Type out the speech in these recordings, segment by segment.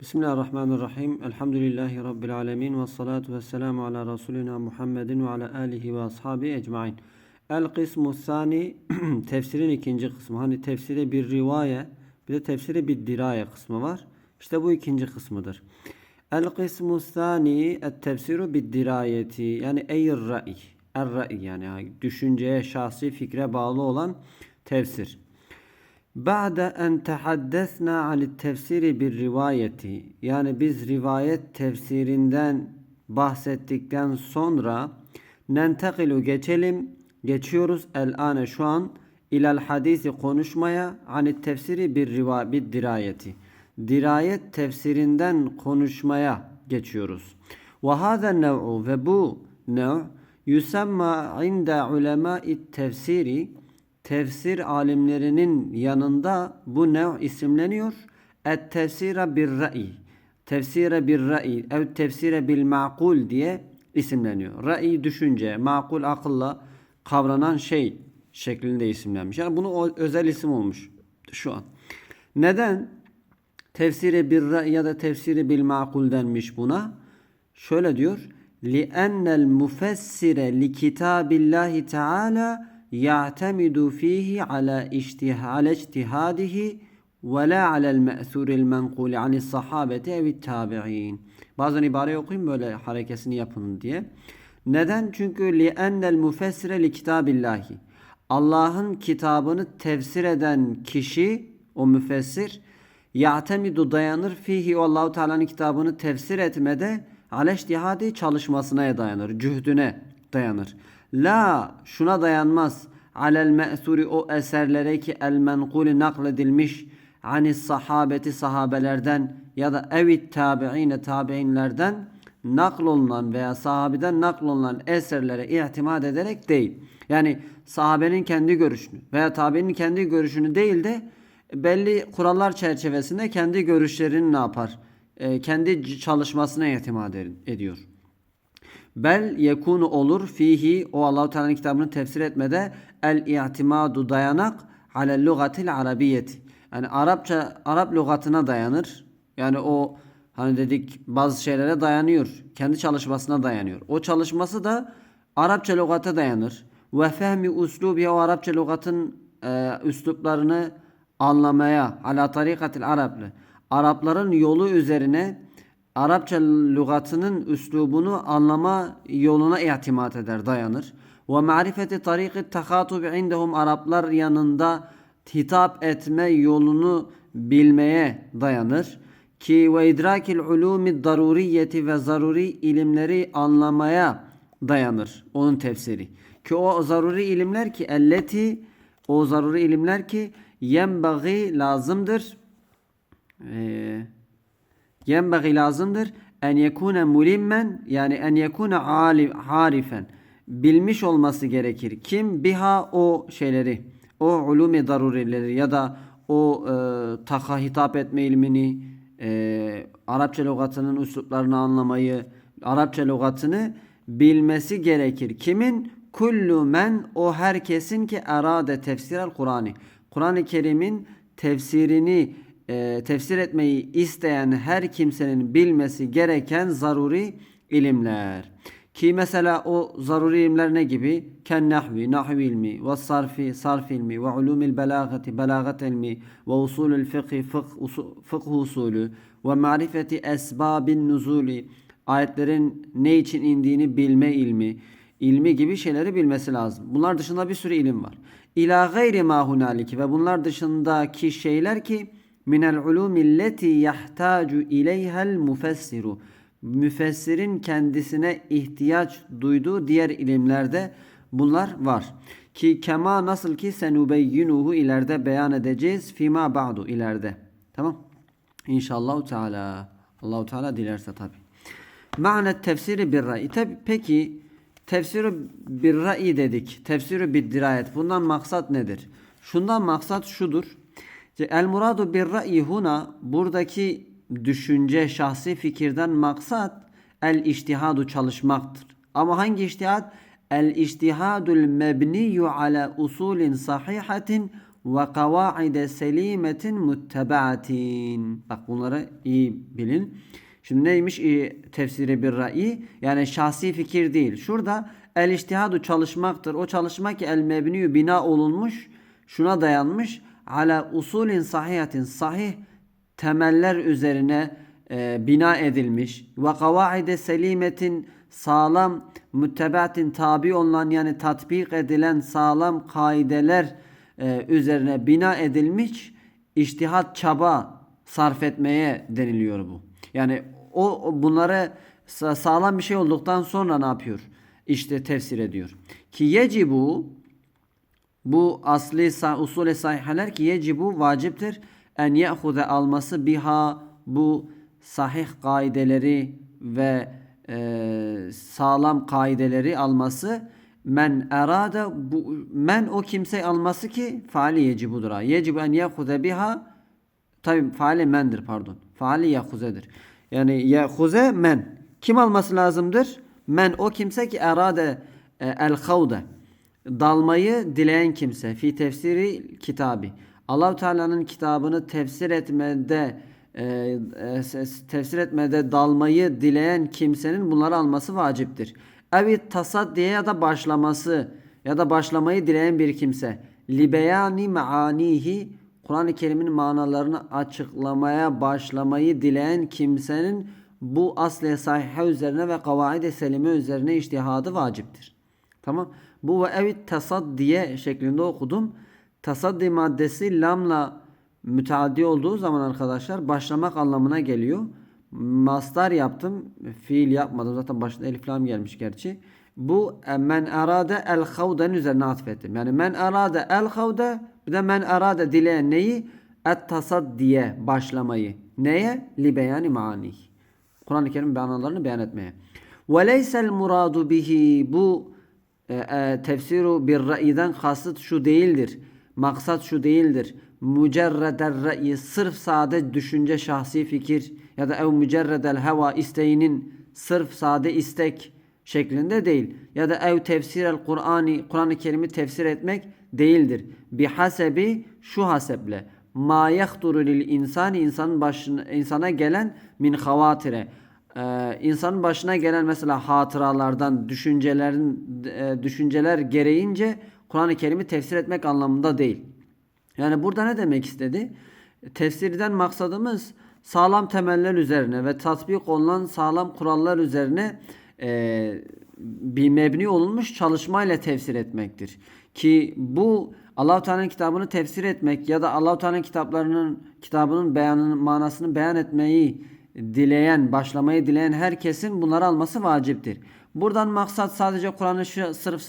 Bismillahirrahmanirrahim. Elhamdülillahi Rabbil alemin. Ve salatu ve selamu ala Resulina Muhammedin ve ala alihi ve ashabi ecmain. El kısmu sani tefsirin ikinci kısmı. Hani tefsire bir rivaye bir de tefsire bir diraye kısmı var. İşte bu ikinci kısmıdır. El kısmu sani et tefsiru bid dirayeti yani eyr ra'i. Er ra'i yani düşünceye, şahsi fikre bağlı olan tefsir. Ba'de en tehaddesna anit tefsiri bir rivayeti. Yani biz rivayet tefsirinden bahsettikten sonra nentekilu geçelim. Geçiyoruz el ane şu an ilal hadisi konuşmaya anit tefsiri bir riva bir dirayeti. Dirayet tefsirinden konuşmaya geçiyoruz. Ve hâzâ nev'u ve bu nev yusemma inde ulemâ'i tefsiri tefsir alimlerinin yanında bu nev isimleniyor. Et tefsire bir ra'i. Tefsire bir ra'i ev tefsire bil ma'kul diye isimleniyor. Ra'i düşünce, makul akılla kavranan şey şeklinde isimlenmiş. Yani bunu özel isim olmuş şu an. Neden tefsire bir ra'i ya da tefsire bil makul denmiş buna? Şöyle diyor. لِأَنَّ الْمُفَسِّرَ لِكِتَابِ اللّٰهِ تَعَالَى يعتمد فيه على على اجتهاده ولا على المأثور المنقول عن الصحابة أو التابعين. Bazen ibare okuyayım böyle harekesini yapın diye. Neden? Çünkü لِأَنَّ الْمُفَسِّرَ لِكِتَابِ Allah'ın kitabını tefsir eden kişi, o müfessir, ya'temidu dayanır fihi o Allahu Teala'nın kitabını tefsir etmede aleştihadi çalışmasına dayanır, cühdüne dayanır. La şuna dayanmaz. Alel me'suri o eserlere ki el menkuli nakledilmiş anis sahabeti sahabelerden ya da evit tabi'ine tabi'inlerden naklolunan veya sahabeden naklolunan eserlere itimat ederek değil. Yani sahabenin kendi görüşünü veya tabi'nin kendi görüşünü değil de belli kurallar çerçevesinde kendi görüşlerini ne yapar? E, kendi çalışmasına itimat ediyor. Bel yekunu olur fihi o Allahu Teala'nın kitabını tefsir etmede el i'timadu dayanak ale lugatil arabiyeti. Yani Arapça Arap lügatına dayanır. Yani o hani dedik bazı şeylere dayanıyor. Kendi çalışmasına dayanıyor. O çalışması da Arapça lügata dayanır. Ve fehmi uslubi o Arapça lügatın e, üsluplarını anlamaya ala tarikatil Araplı. Arapların yolu üzerine Arapça lügatının üslubunu anlama yoluna itimat eder, dayanır. Ve marifeti tariki tehatubi indehum Araplar yanında hitap etme yolunu bilmeye dayanır. Ki ve idrakil ulumi daruriyeti ve zaruri ilimleri anlamaya dayanır. Onun tefsiri. Ki o zaruri ilimler ki elleti o zaruri ilimler ki yenbagi lazımdır. Eee yenbagi lazımdır en yekune mulimmen yani en yekune harifen bilmiş olması gerekir. Kim biha o şeyleri o ulumi darurileri ya da o e, taka hitap etme ilmini e, Arapça lügatının üsluplarını anlamayı Arapça lügatını bilmesi gerekir. Kimin? Kullu men o herkesin ki erade tefsirel Kur'an'ı. Kur'an-ı Kerim'in tefsirini e, tefsir etmeyi isteyen her kimsenin bilmesi gereken zaruri ilimler. Ki mesela o zaruri ilimler ne gibi? Ken nahvi, nahvi ilmi, ve sarfi, sarf ilmi, ve ulumil belagati, belagat ilmi, ve usulül fıkhi, fıkh usulü, ve marifeti esbabin nuzuli, ayetlerin ne için indiğini bilme ilmi, ilmi gibi şeyleri bilmesi lazım. Bunlar dışında bir sürü ilim var. İla gayri hunaliki ve bunlar dışındaki şeyler ki minel ulumilleti yahtacu ileyhel mufessiru. Müfessirin kendisine ihtiyaç duyduğu diğer ilimlerde bunlar var. Ki kema nasıl ki senubeyyinuhu ileride beyan edeceğiz fima ba'du ileride. Tamam? İnşallah Teala. Allahu Teala dilerse tabi. Ma'ne tefsiri bir ra'i. Tabi peki tefsiri bir ra'i dedik. Tefsiri bir dirayet. Bundan maksat nedir? Şundan maksat şudur. El muradu bir ra'yi huna buradaki düşünce şahsi fikirden maksat el iştihadu çalışmaktır. Ama hangi iştihad? El iştihadul mebniyu ala usulin sahihatin ve kavaide selimetin muttabaatin. Bak bunları iyi bilin. Şimdi neymiş iyi tefsiri bir ra'i? Yani şahsi fikir değil. Şurada el iştihadu çalışmaktır. O çalışma ki el mebniyu bina olunmuş. Şuna dayanmış. Ala usulin sahihatin sahih temeller üzerine e, bina edilmiş ve kavaide selimetin sağlam müttebatin tabi olunan yani tatbik edilen sağlam kaideler e, üzerine bina edilmiş iştihat çaba sarf etmeye deniliyor bu. Yani o bunları sa- sağlam bir şey olduktan sonra ne yapıyor? İşte tefsir ediyor. Ki yecibu bu asli usulü sahihaler ki yecibu vaciptir en ye'huze alması biha bu sahih kaideleri ve e, sağlam kaideleri alması men erada bu men o kimse alması ki faali yecibudur. ha. Yecibu en ye'huze biha tabi faali mendir pardon. Faali ye'huzedir. Yani ye'huze men. Kim alması lazımdır? Men o kimse ki erade e, el havde dalmayı dileyen kimse fi tefsiri kitabı. Allahu Teala'nın kitabını tefsir etmede e, e, tefsir etmede dalmayı dileyen kimsenin bunları alması vaciptir. Evet tasaddiye ya da başlaması ya da başlamayı dileyen bir kimse. Libeyani maanihi Kur'an-ı Kerim'in manalarını açıklamaya başlamayı dileyen kimsenin bu asle sahihe üzerine ve kavaide selime üzerine iştihadı vaciptir. Tamam. Bu ve evit tasaddiye şeklinde okudum. Tasaddi maddesi lamla müteaddi olduğu zaman arkadaşlar başlamak anlamına geliyor. Mastar yaptım. Fiil yapmadım. Zaten başında elif lam gelmiş gerçi. Bu e, men arade el havden üzerine atfettim. Yani men arade el havde bir de men arade dileyen neyi? Et tasaddiye başlamayı. Neye? Li beyani manih. Kur'an-ı Kerim beyanlarını beyan etmeye. Ve leysel muradu bihi bu e, e, tefsiru bir ra'iden kasıt şu değildir. Maksat şu değildir. Mücerreder ra'yi sırf sade düşünce şahsi fikir ya da ev mücerredel heva isteğinin sırf sade istek şeklinde değil. Ya da ev tefsirel Kur'an'ı Kur'an-ı Kerim'i tefsir etmek değildir. Bi hasebi şu haseble ma yahturu lil insani insanın başına insana gelen min havatire ee, insanın başına gelen mesela hatıralardan düşüncelerin e, düşünceler gereğince Kur'an-ı Kerim'i tefsir etmek anlamında değil. Yani burada ne demek istedi? Tefsirden maksadımız sağlam temeller üzerine ve tatbik olunan sağlam kurallar üzerine e, bir mebni olunmuş çalışmayla tefsir etmektir. Ki bu Allah-u Teala'nın kitabını tefsir etmek ya da Allah-u Teala'nın kitaplarının kitabının beyanının manasını beyan etmeyi dileyen, başlamayı dileyen herkesin bunları alması vaciptir. Buradan maksat sadece Kur'an'ı sırf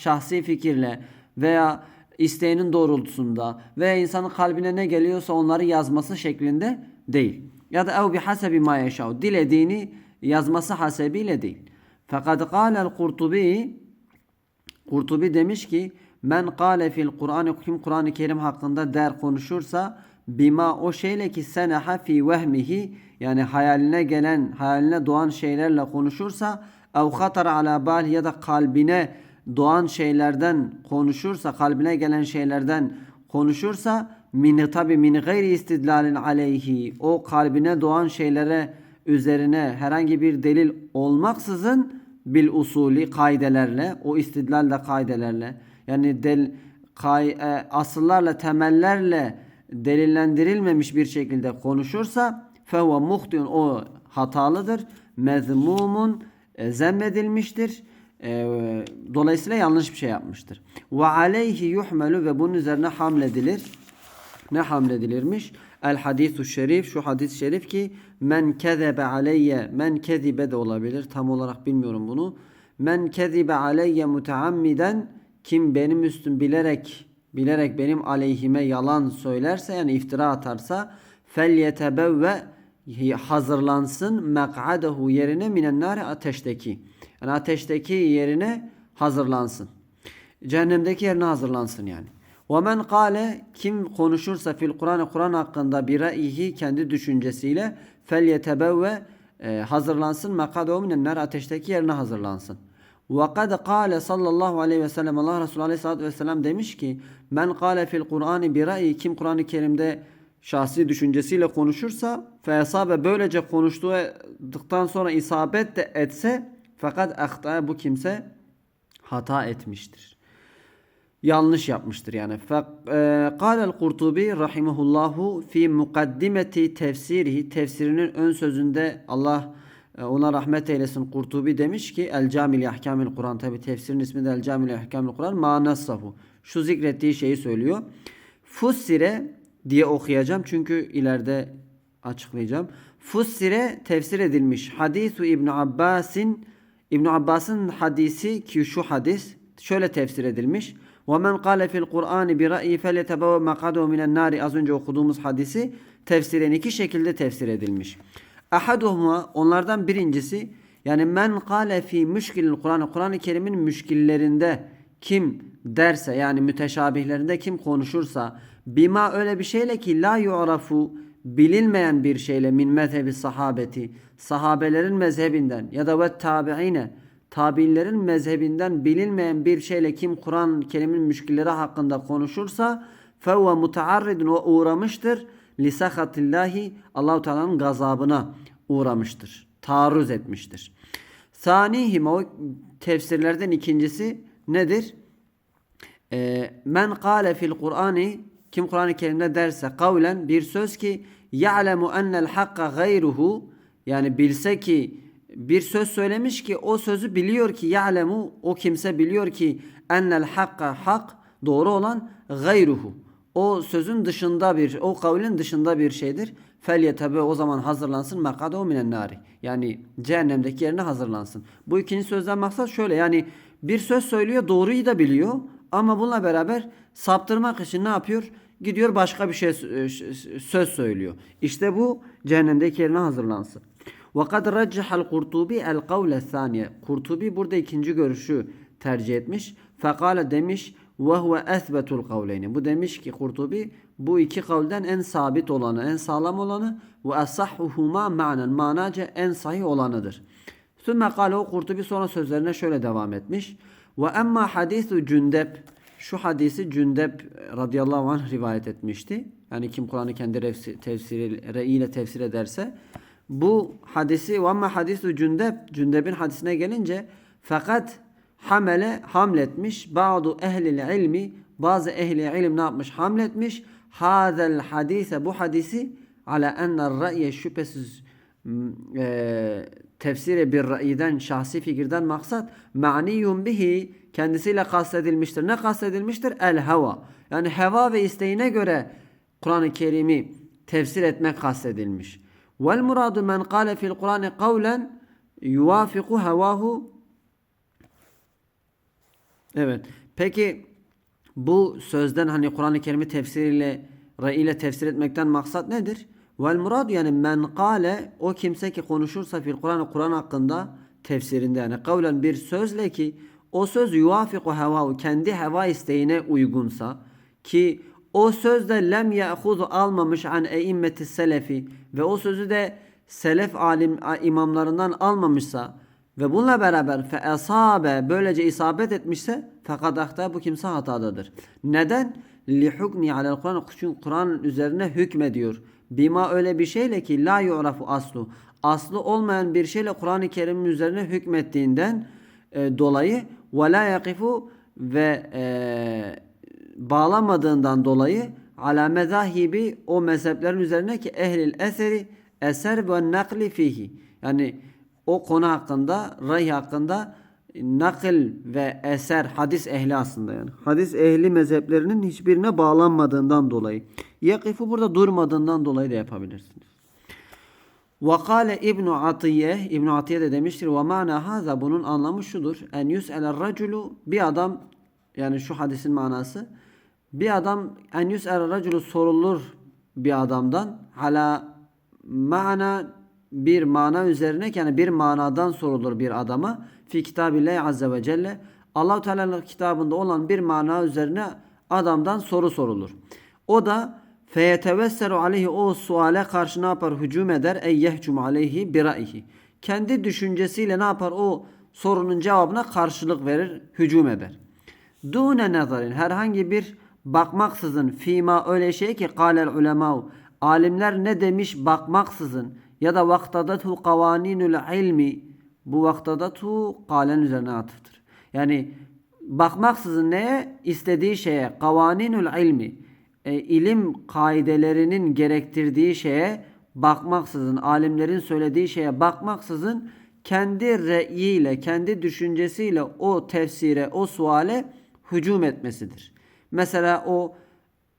şahsi fikirle veya isteğinin doğrultusunda veya insanın kalbine ne geliyorsa onları yazması şeklinde değil. Ya da ev bi hasebi ma yeşav. Dilediğini yazması hasebiyle değil. Fakat kâlel Kurtubi Kurtubi demiş ki men kâle fil Kur'an kim Kur'an-ı Kerim hakkında der konuşursa bima o şeyle ki seneha fi vehmihi yani hayaline gelen hayaline doğan şeylerle konuşursa ev hatar ala bal ya da kalbine doğan şeylerden konuşursa kalbine gelen şeylerden konuşursa min tabi min gayri istidlalin aleyhi o kalbine doğan şeylere üzerine herhangi bir delil olmaksızın bil usulü kaidelerle o istidlalle kaidelerle yani del kay, e, asıllarla temellerle delillendirilmemiş bir şekilde konuşursa fehuve muhtiyun o hatalıdır. Mezmumun e, zemmedilmiştir e, dolayısıyla yanlış bir şey yapmıştır. Ve aleyhi yuhmelu ve bunun üzerine hamledilir. Ne hamledilirmiş? El hadisu şerif şu hadis şerif ki men kezebe aleyye men kezibe de olabilir. Tam olarak bilmiyorum bunu. Men kezibe aleyye muteammiden kim benim üstüm bilerek bilerek benim aleyhime yalan söylerse yani iftira atarsa fel yetebevve hazırlansın mek'adehu yerine minennar ateşteki. Yani ateşteki yerine hazırlansın. Cehennemdeki yerine hazırlansın yani. Ve men kale kim konuşursa fil Kur'an Kur'an hakkında bir ra'yihi kendi düşüncesiyle fel yetebevve e, hazırlansın mek'adehu minennar ateşteki yerine hazırlansın. Ve kad kale sallallahu aleyhi ve sellem Allah Resulü aleyhissalatü vesselam demiş ki men kale fil Kur'an'ı bir ra'yi kim Kur'an-ı Kerim'de şahsi düşüncesiyle konuşursa fesabe böylece konuştuktan sonra isabet de etse fakat ahta bu kimse hata etmiştir. Yanlış yapmıştır yani. Kâlel Kurtubi rahimehullahu fi mukaddimeti tefsirihi tefsirinin ön sözünde Allah e, ona rahmet eylesin. Kurtubi demiş ki El Camil Ahkamil Kur'an tabi tefsirin ismi de El Camil Ahkamil Kur'an manassahu. Şu zikrettiği şeyi söylüyor. Fussire diye okuyacağım çünkü ileride açıklayacağım. Fussire tefsir edilmiş. Hadisu İbn Abbas'in İbn Abbas'ın hadisi ki şu hadis şöyle tefsir edilmiş. Ve men kâle fil Kur'an bi ra'yi feletebev makadu minen nari az önce okuduğumuz hadisi tefsiren iki şekilde tefsir edilmiş. Ahaduhuma onlardan birincisi yani men kâle fi müşkilil Kur'an Kur'an-ı Kerim'in müşkillerinde kim derse yani müteşabihlerinde kim konuşursa bima öyle bir şeyle ki la yu'rafu bilinmeyen bir şeyle min mezhebi sahabeti sahabelerin mezhebinden ya da ve tabi'ine tabi'inlerin mezhebinden bilinmeyen bir şeyle kim Kur'an Kerim'in müşkilleri hakkında konuşursa fevve mutaarridun o uğramıştır lisahatillahi Allahu Teala'nın gazabına uğramıştır. Taarruz etmiştir. Sanihim o tefsirlerden ikincisi nedir? Men kâle fil Kur'ani kim Kur'an-ı Kerim'de derse kavlen bir söz ki ya'lemu ennel hakka gayruhu yani bilse ki bir söz söylemiş ki o sözü biliyor ki ya'lemu o kimse biliyor ki ennel hakka hak doğru olan gayruhu o sözün dışında bir, o kavlin dışında bir şeydir. Fel tabi o zaman hazırlansın makado minen nari. Yani cehennemdeki yerine hazırlansın. Bu ikinci sözden maksat şöyle yani bir söz söylüyor doğruyu da biliyor ama bununla beraber saptırmak için ne yapıyor? Gidiyor başka bir şey söz söylüyor. İşte bu cehennemdeki yerine hazırlansın. Raccahal Kurtubi el kavle saniye. Kurtubi burada ikinci görüşü tercih etmiş. Fekale demiş huve esbetul kavleyni. Bu demiş ki Kurtubi bu iki kavlden en sabit olanı, en sağlam olanı ve asahhuhuma ma'nen manaca en sahih olanıdır. Sümme kale o Kurtubi sonra sözlerine şöyle devam etmiş. Emma hadisu Cündep şu hadisi Cündep radıyallahu anh rivayet etmişti. Yani kim Kur'an'ı kendi tefsiri ile tefsir ederse bu hadisi ve hadisu Cündep Cündep'in hadisine gelince fakat hamele hamletmiş. Bazı ehli ilmi bazı ehli ilim ne yapmış? Hamletmiş. Hazel hadise bu hadisi ala enne ra'ye şüphesiz e, tefsiri bir ra'yiden şahsi fikirden maksat ma'niyun bihi kendisiyle kastedilmiştir. Ne kastedilmiştir? El heva. Yani heva ve isteğine göre Kur'an-ı Kerim'i tefsir etmek kastedilmiş. Vel muradu men kâle fil Kur'an'ı kavlen yuvafiku hevahu Evet. Peki bu sözden hani Kur'an-ı Kerim'i tefsiriyle ile tefsir etmekten maksat nedir? Vel murad yani men kale o kimse ki konuşursa fil Kur'an Kur'an hakkında tefsirinde yani kavlen bir sözle ki o söz yuvafiku hevahu kendi heva isteğine uygunsa ki o sözde lem ya'huzu almamış an eimmeti selefi ve o sözü de selef alim imamlarından almamışsa ve bununla beraber fe esabe böylece isabet etmişse fakat ahta bu kimse hatadadır. Neden? Li hukmi alel Kur'an çünkü Kur'an üzerine hükmediyor. Bima öyle bir şeyle ki la yu'rafu aslu. Aslı olmayan bir şeyle Kur'an-ı Kerim'in üzerine hükmettiğinden e, dolayı ve la yakifu ve e, bağlamadığından dolayı ala mezahibi o mezheplerin üzerine ki ehlil eseri eser ve nakli fihi. Yani o konu hakkında, ray hakkında nakil ve eser hadis ehli aslında yani. Hadis ehli mezheplerinin hiçbirine bağlanmadığından dolayı. Yakifu burada durmadığından dolayı da yapabilirsiniz. Ve İbn Atiye İbn Atiye de demiştir ve mana haza bunun anlamı şudur. En yus'el raculu bir adam yani şu hadisin manası bir adam en yus'el raculu sorulur bir adamdan hala mana bir mana üzerine yani bir manadan sorulur bir adama fi kitabillahi azze ve celle Allahu Teala'nın kitabında olan bir mana üzerine adamdan soru sorulur. O da feyetevesseru aleyhi o suale karşı ne yapar? Hücum eder. Ey yehcum aleyhi biraihi. Kendi düşüncesiyle ne yapar? O sorunun cevabına karşılık verir, hücum eder. Dune nazarin herhangi bir bakmaksızın fima öyle şey ki kâlel ulemâ alimler ne demiş bakmaksızın ya da vaktadatu kavaninul ilmi bu vaktadatu kalen üzerine atıftır. Yani bakmaksızın neye? istediği şeye kavaninul ilmi e, ilim kaidelerinin gerektirdiği şeye bakmaksızın alimlerin söylediği şeye bakmaksızın kendi reyiyle, kendi düşüncesiyle o tefsire, o suale hücum etmesidir. Mesela o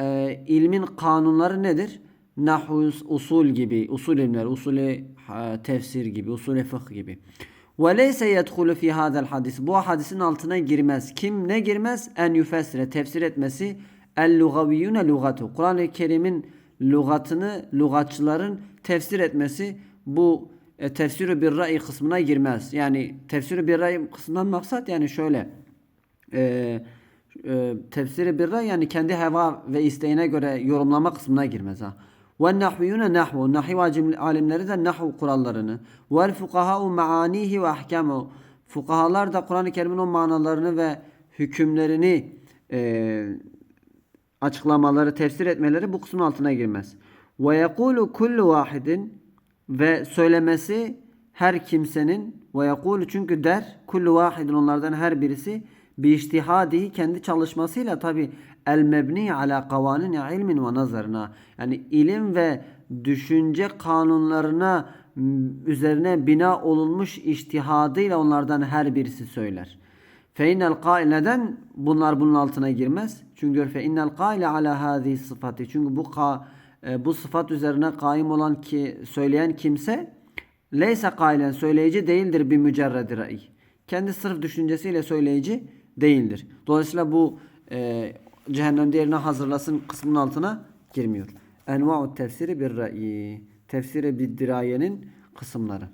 e, ilmin kanunları nedir? Nahu, usul gibi, usul ilimler, usulü tefsir gibi, usulü fıkh gibi. Ve leyse yedhulu fi hadal hadis. Bu hadisin altına girmez. Kim ne girmez? En yufessire, tefsir etmesi. El lugaviyyune lugatu. Kur'an-ı Kerim'in lugatını, lugatçıların tefsir etmesi bu e, tefsiri bir ra'y kısmına girmez. Yani tefsiri bir ra'y kısmından maksat yani şöyle. Eee e, tefsiri birra yani kendi heva ve isteğine göre yorumlama kısmına girmez ha. Ve nahviyune nahvu. Nahiv alimleri de nahvu kurallarını. Vel fukaha'u maanihi ve ahkamu. Fukahalar da Kur'an-ı Kerim'in o manalarını ve hükümlerini e, açıklamaları, tefsir etmeleri bu kısmın altına girmez. Ve yekulu kullu vahidin ve söylemesi her kimsenin ve yekulu çünkü der kullu vahidin onlardan her birisi bi iştihadihi kendi çalışmasıyla tabi el mebni ala kavanin ilmin ve nazarına yani ilim ve düşünce kanunlarına üzerine bina olunmuş iştihadıyla onlardan her birisi söyler. Fe innel kail neden bunlar bunun altına girmez? Çünkü fe innel kaile ala hadi sıfatı. Çünkü bu ka, e, bu sıfat üzerine kaim olan ki söyleyen kimse leyse kailen söyleyici değildir bir mücerredi ra'i. Kendi sırf düşüncesiyle söyleyici değildir. Dolayısıyla bu e, cehennemde yerine hazırlasın kısmının altına girmiyor. Enva'u tefsiri bir ra'i. Tefsiri bir dirayenin kısımları.